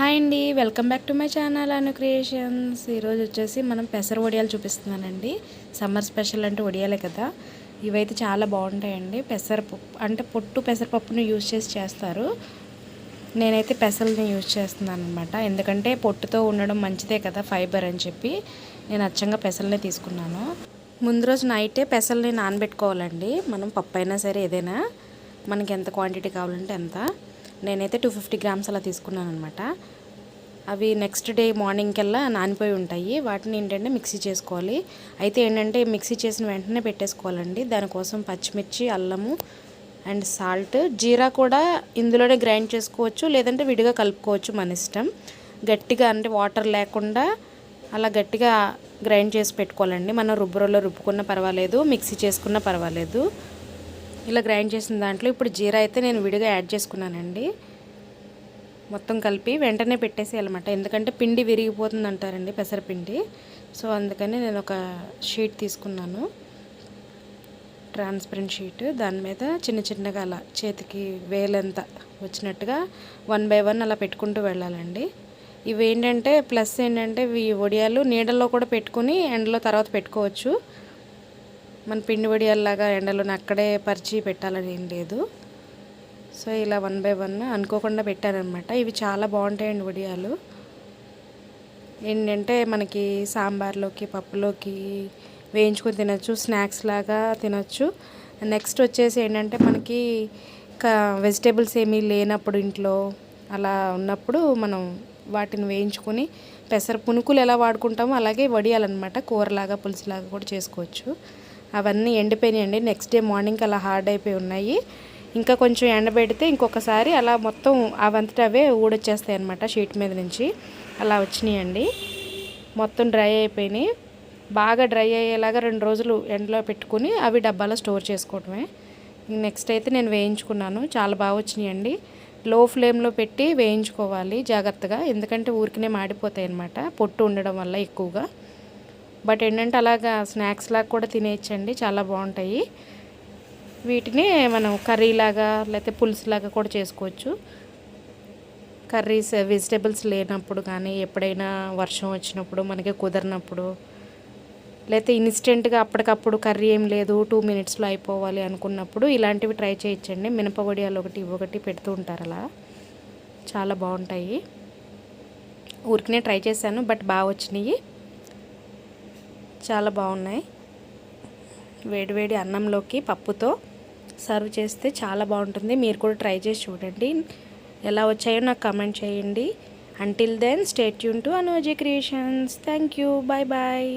Hi అండి. Welcome back to my channel Anu creations. ఈరోజు వచ్చేసి మనం పెసర వడియాలు చూపిస్తున్నానండి. సమ్మర్ స్పెషల్ అంటే వడియాలే కదా. ఇవైతే చాలా బాగుంటాయండి. పెసరపప్పు అంటే పొట్టు పెసరపప్పును యూజ్ చేసి చేస్తారు. నేనైతే పెసల్ని యూజ్ చేస్తున్నాను అనమాట ఎందుకంటే పొట్టుతో ఉండడం మంచిదే కదా ఫైబర్ అని చెప్పి నేను అచ్చంగా పెసల్ని తీసుకున్నాను. ముందు రోజు నైటే పెసల్ని నానబెట్టుకోవాలండి. మనం పప్పు అయినా సరే ఏదైనా. మనకి ఎంత క్వాంటిటీ కావాలంటే ఎంత నేనైతే టూ ఫిఫ్టీ గ్రామ్స్ అలా తీసుకున్నాను అనమాట అవి నెక్స్ట్ డే మార్నింగ్ కల్లా నానిపోయి ఉంటాయి. వాటిని ఏంటంటే మిక్సీ చేసుకోవాలి. అయితే ఏంటంటే మిక్సీ చేసిన వెంటనే పెట్టేసుకోవాలండి. దానికోసం పచ్చిమిర్చి అల్లము అండ్ సాల్ట్ జీరా కూడా ఇందులోనే గ్రైండ్ చేసుకోవచ్చు. లేదంటే విడిగా కలుపుకోవచ్చు మన ఇష్టం. గట్టిగా అంటే వాటర్ లేకుండా అలా గట్టిగా గ్రైండ్ చేసి పెట్టుకోవాలండి. మనం రుబ్బురోలో రుబ్బుకున్న పర్వాలేదు. మిక్సీ చేసుకున్న పర్వాలేదు. ఇలా గ్రైండ్ చేసిన దాంట్లో ఇప్పుడు జీరా అయితే నేను విడిగా యాడ్ చేసుకున్నానండి. మొత్తం కలిపి వెంటనే పెట్టేసేయాలన్నమాట. ఎందుకంటే పిండి విరిగిపోతుంది అంటారండి పెసరపిండి. సో అందుకని నేను ఒక షీట్ తీసుకున్నాను. Transparent sheet. దాని మీద చిన్న చిన్నగా అలా చేతికి వేలంత వచ్చినట్టుగా వన్ బై వన్ అలా పెట్టుకుంటూ వెళ్ళాలండి. ఇవి ఏంటంటే ప్లస్ ఏంటంటే ఇవి వడియాలు నీడల్లో కూడా పెట్టుకుని ఎండలో తర్వాత పెట్టుకోవచ్చు. మన పిండి వడియాల్లాగా ఎండలోని అక్కడే పరిచి పెట్టాలని ఏం లేదు. సో ఇలా వన్ బై వన్ అనుకోకుండా పెట్టానమాట ఇవి చాలా బాగుంటాయండి వడియాలు. ఏంటంటే మనకి సాంబార్లోకి పప్పులోకి వేయించుకొని తినచ్చు స్నాక్స్ లాగా తినచ్చు. నెక్స్ట్ వచ్చేసి ఏంటంటే మనకి వెజిటేబుల్స్ ఏమీ లేనప్పుడు ఇంట్లో అలా ఉన్నప్పుడు మనం వాటిని వేయించుకొని పెసర పునుకులు ఎలా వాడుకుంటామో అలాగే వడియాలన్నమాట. కూరలాగా పులుసులాగా కూడా చేసుకోవచ్చు. అవన్నీ ఎండిపోయినాయండి. నెక్స్ట్ డే మార్నింగ్ అలా హార్డ్ అయిపోయి ఉన్నాయి. ఇంకా కొంచెం ఎండబెడితే ఇంకొకసారి అలా మొత్తం అవంతట అవే ఊడొచ్చేస్తాయి అనమాట షీట్ మీద నుంచి. అలా వచ్చినాయండి. మొత్తం డ్రై అయిపోయినాయి. బాగా డ్రై అయ్యేలాగా రెండు రోజులు ఎండలో పెట్టుకుని అవి డబ్బాలో స్టోర్ చేసుకోవటమే. నెక్స్ట్ అయితే నేను వేయించుకున్నాను. చాలా బాగా వచ్చినాయండి. లో ఫ్లేమ్లో పెట్టి వేయించుకోవాలి జాగ్రత్తగా. ఎందుకంటే ఊరికనే మాడిపోతాయి అన్నమాట. పొట్టు ఉండడం వల్ల ఎక్కువగా. బట్ ఏంటంటే అలాగా స్నాక్స్ లాగా కూడా తినేయచ్చండి చాలా బాగుంటాయి. వీటిని మనం కర్రీలాగా లేకపోతే పులుసులాగా కూడా చేసుకోవచ్చు. కర్రీస్ వెజిటేబుల్స్ లేనప్పుడు కానీ ఎప్పుడైనా వర్షం వచ్చినప్పుడు మనకి కుదరినప్పుడు లేకపోతే ఇన్స్టెంట్గా అప్పటికప్పుడు కర్రీ ఏం లేదు టూ మినిట్స్లో అయిపోవాలి అనుకున్నప్పుడు ఇలాంటివి ట్రై చేయొచ్చండి. మినపవడియాలు ఒకటి ఒకటి పెడుతూ ఉంటారు అలా. చాలా బాగుంటాయి. ఊరికనే ట్రై చేశాను బట్ బాగా వచ్చినాయి. చాలా బాగున్నాయి. వేడివేడి అన్నంలోకి పప్పుతో సర్వ్ చేస్తే చాలా బాగుంటుంది. మీరు కూడా ట్రై చేసి చూడండి. ఎలా వచ్చాయో నాకు కమెంట్ చేయండి. అంటిల్ దెన్ స్టేట్ యూన్ to అనోజీ creations thank you bye bye